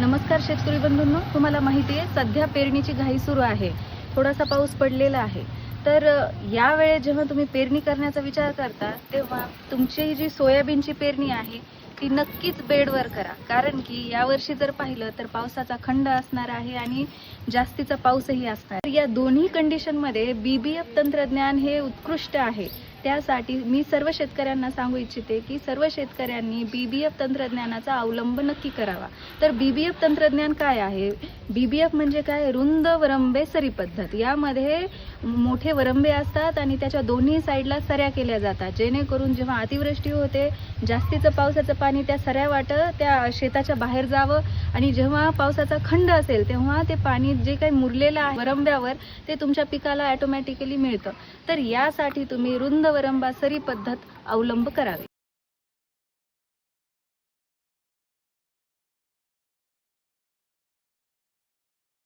नमस्कार शेतकरी बंधूंनो तुम्हाला माहिती आहे सध्या पेरणीची घाई सुरू आहे. थोडासा पाऊस पडलेला आहे. तर यावेळेस जेव्हा तुम्ही पेरणी करण्याचा विचार करता तेव्हा तुमची ही जी सोयाबीनची पेरणी आहे ती नक्कीच बेडवर करा. कारण की यावर्षी जर पाहिलं तर पावसाचा खंड असणार आहे आणि जास्तीचा पाऊसही असणार तर या दोन्ही कंडिशनमध्ये बीबीएफ तंत्रज्ञान हे उत्कृष्ट आहे. त्यासाठी मी सर्व शेतकऱ्यांना सांगू इच्छिते की सर्व शेतकऱ्यांनी बी बी एफ तंत्रज्ञानाचा अवलंब नक्की करावा. तर बी बी एफ तंत्रज्ञान काय आहे? बीबीएफ म्हणजे काय? रुंद वरंबे सरी पद्धत. यामध्ये मोठे वरंबे असतात आणि त्याच्या दोन्ही साईडला सऱ्या केल्या जातात. जेणेकरून जेव्हा अतिवृष्टी होते जास्तीचं पावसाचं पाणी त्या सऱ्या वाट त्या शेताच्या बाहेर जावं आणि जेव्हा पावसाचा खंड असेल तेव्हा ते पाणी जे काही मुरलेलं आहे वरंब्यावर ते तुमच्या पिकाला ॲटोमॅटिकली मिळतं. तर यासाठी तुम्ही रुंद वरंबा सरी पद्धत अवलंब करावी.